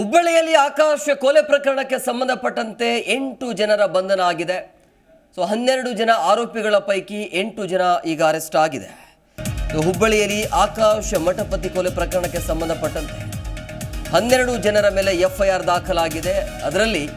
ಹುಬ್ಬಳ್ಳಿಯಲ್ಲಿ ಆಕಾಶ ಕೊಲೆ ಪ್ರಕರಣಕ್ಕೆ ಸಂಬಂಧಪಟ್ಟಂತೆ ಎಂಟು ಜನರ ಬಂಧನ ಆಗಿದೆ. ಸೊ, ಹನ್ನೆರಡು ಜನ ಆರೋಪಿಗಳ ಪೈಕಿ ಎಂಟು ಜನ ಈಗ ಅರೆಸ್ಟ್ ಆಗಿದೆ. ಹುಬ್ಬಳ್ಳಿಯಲ್ಲಿ ಆಕಾಶ ಮಠಪತಿ ಕೊಲೆ ಪ್ರಕರಣಕ್ಕೆ ಸಂಬಂಧಪಟ್ಟಂತೆ ಹನ್ನೆರಡು ಜನರ ಮೇಲೆ ಎಫ್ಐಆರ್ ದಾಖಲಾಗಿದೆ. ಅದರಲ್ಲಿ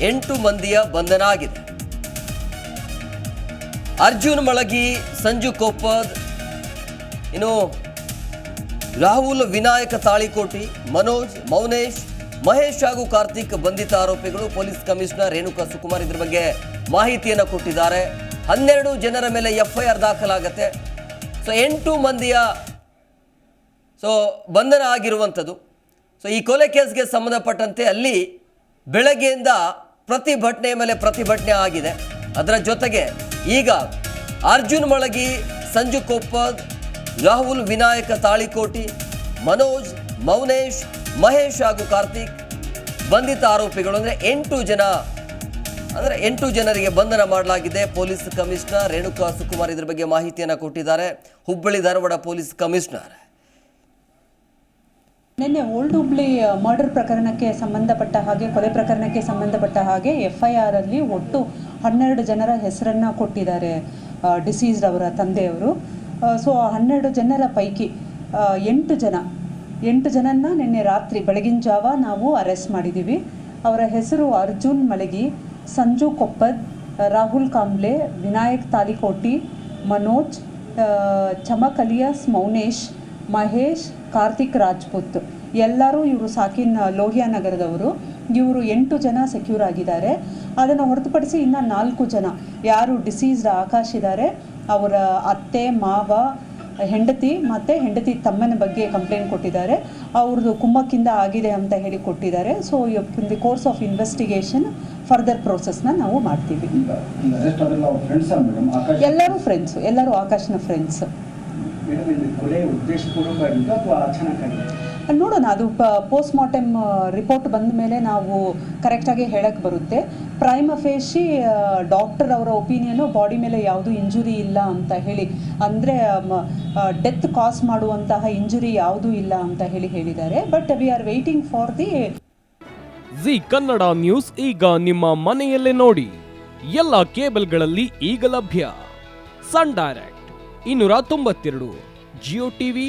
ಎಂಟು ಮಂದಿಯ ಬಂಧನ ಆಗಿದೆ. ಅರ್ಜುನ್ ಮಳಗಿ, ಸಂಜು ಕೋಪದ್ ಇನ್ನು ರಾಹುಲ್ ವಿನಾಯಕ ತಾಳಿಕೋಟಿ, ಮನೋಜ್, ಮೌನೇಶ್ ಮಹೇಶ್ ಹಾಗೂ ಕಾರ್ತಿಕ್ ಬಂಧಿತ ಆರೋಪಿಗಳು ಪೊಲೀಸ್ ಕಮಿಷನರ್ ರೇಣುಕಾ ಸುಕುಮಾರ್ ಇದ್ರ ಬಗ್ಗೆ ಮಾಹಿತಿಯನ್ನು ಕೊಟ್ಟಿದ್ದಾರೆ. ಹನ್ನೆರಡು ಜನರ ಮೇಲೆ ಎಫ್ಐಆರ್ ದಾಖಲಾಗತ್ತೆ. ಸೊ, ಎಂಟು ಮಂದಿಯ, ಸೊ, ಬಂಧನ ಆಗಿರುವಂಥದ್ದು. ಸೊ, ಈ ಕೊಲೆ ಕೇಸ್ಗೆ ಸಂಬಂಧಪಟ್ಟಂತೆ ಅಲ್ಲಿ ಬೆಳಗ್ಗೆಯಿಂದ ಪ್ರತಿಭಟನೆ ಮೇಲೆ ಪ್ರತಿಭಟನೆ ಆಗಿದೆ. ಅದರ ಜೊತೆಗೆ ಈಗ ಅರ್ಜುನ್ ಮಳಗಿ, ಸಂಜು ಕೊಪ್ಪದ್, ರಾಹುಲ್ ವಿನಾಯಕ ತಾಳಿಕೋಟಿ, ಮನೋಜ್, ಮೌನೇಶ್ ಮಹೇಶ್ ಹಾಗೂ ಕಾರ್ತಿಕ್ ಬಂಧಿತ ಆರೋಪಿಗಳು ಅಂದರೆ ಎಂಟು ಜನ, ಅಂದರೆ ಎಂಟು ಜನರಿಗೆ ಬಂಧನ ಮಾಡಲಾಗಿದೆ. ಪೊಲೀಸ್ ಕಮಿಷನರ್ ರೇಣುಕಾ ಸುಕುಮಾರ್ ಇದ್ರ ಬಗ್ಗೆ ಮಾಹಿತಿಯನ್ನು ಕೊಟ್ಟಿದ್ದಾರೆ. Hubballi Dharwad police commissioner. ನಿನ್ನೆ ಓಲ್ಡ್ ಹುಬ್ಳಿ ಮರ್ಡರ್ ಪ್ರಕರಣಕ್ಕೆ ಸಂಬಂಧಪಟ್ಟ ಹಾಗೆ, ಕೊಲೆ ಪ್ರಕರಣಕ್ಕೆ ಸಂಬಂಧಪಟ್ಟ ಹಾಗೆ ಎಫ್ ಐ ಆರ್ ಅಲ್ಲಿ ಒಟ್ಟು ಹನ್ನೆರಡು ಜನರ ಹೆಸರನ್ನು ಕೊಟ್ಟಿದ್ದಾರೆ ಡಿಸೀಸ್ಡ್ ಅವರ ತಂದೆಯವರು. ಸೊ ಹನ್ನೆರಡು ಜನರ ಪೈಕಿ ಎಂಟು ಜನ ಎಂಟು ಜನನ್ನ ನಿನ್ನೆ ರಾತ್ರಿ ಬೆಳಗಿನ ಜಾವ ನಾವು ಅರೆಸ್ಟ್ ಮಾಡಿದ್ದೀವಿ ಅವರ ಹೆಸರು ಅರ್ಜುನ್ ಮಳಗಿ, ಸಂಜು ಕೊಪ್ಪದ್, ರಾಹುಲ್ ಕಾಂಬ್ಲೆ ವಿನಾಯಕ್ ತಾಲಿಕೋಟಿ, ಮನೋಜ್ ಚಮಕ್ ಅಲಿಯಾಸ್, ಮೌನೇಶ್, ಮಹೇಶ್, ಕಾರ್ತಿಕ್ ರಾಜ್ಪುತ್. ಎಲ್ಲರೂ ಇವರು ಸಾಕಿನ್ ಲೋಹಿಯಾ ನಗರದವರು. ಇವರು ಎಂಟು ಜನ ಸೆಕ್ಯೂರ್ ಆಗಿದ್ದಾರೆ. ಅದನ್ನು ಹೊರತುಪಡಿಸಿ ಇನ್ನು ನಾಲ್ಕು ಜನ. ಯಾರು ಡಿಸೀಸ್ಡ್ ಆಕಾಶ್ ಇದ್ದಾರೆ ಅವರ ಅತ್ತೆ, ಮಾವ ಹೆಂಡತಿ ಮತ್ತು ಹೆಂಡತಿ ತಮ್ಮನ ಬಗ್ಗೆ ಕಂಪ್ಲೇಂಟ್ ಕೊಟ್ಟಿದ್ದಾರೆ. ಅವ್ರದ್ದು ಕುಂಭಕ್ಕಿಂದ ಆಗಿದೆ ಅಂತ ಹೇಳಿ ಕೊಟ್ಟಿದ್ದಾರೆ. So in the course of investigation further ಪ್ರೋಸೆಸ್ನ ನಾವು ಮಾಡ್ತೀವಿ. ಎಲ್ಲರೂ ಫ್ರೆಂಡ್ಸ್ ಎಲ್ಲರೂ ಆಕಾಶ್ನ ಫ್ರೆಂಡ್ಸ್ ನೋಡೋಣ, ಅದು ಪೋಸ್ಟ್ ಮಾರ್ಟಮ್ ರಿಪೋರ್ಟ್ ಬಂದ ಮೇಲೆ ನಾವು ಕರೆಕ್ಟಾಗಿ ಹೇಳಕ್ಕೆ ಬರುತ್ತೆ. ಪ್ರೈಮ್ ಅಫೇಶಿ ಡಾಕ್ಟರ್ ಅವರ ಒಪಿನಿಯನು ಬಾಡಿ ಮೇಲೆ ಯಾವುದು ಇಂಜುರಿ ಇಲ್ಲ ಅಂತ ಹೇಳಿ. ಅಂದರೆ ಡೆತ್ ಕಾಸ್ ಮಾಡುವಂತಹ ಇಂಜುರಿ ಯಾವುದೂ ಇಲ್ಲ ಅಂತ ಹೇಳಿ ಹೇಳಿದ್ದಾರೆ. But we are waiting for the Zee Kannada news ಈಗ ನಿಮ್ಮ ಮನೆಯಲ್ಲೇ ನೋಡಿ. ಎಲ್ಲ ಕೇಬಲ್ಗಳಲ್ಲಿ ಈಗ ಲಭ್ಯ. ಸನ್ ಡೈರೆಕ್ಟ್ ಇನ್ನೂರ ತೊಂಬತ್ತೆರಡು ಜಿಯೋ ಟಿವಿ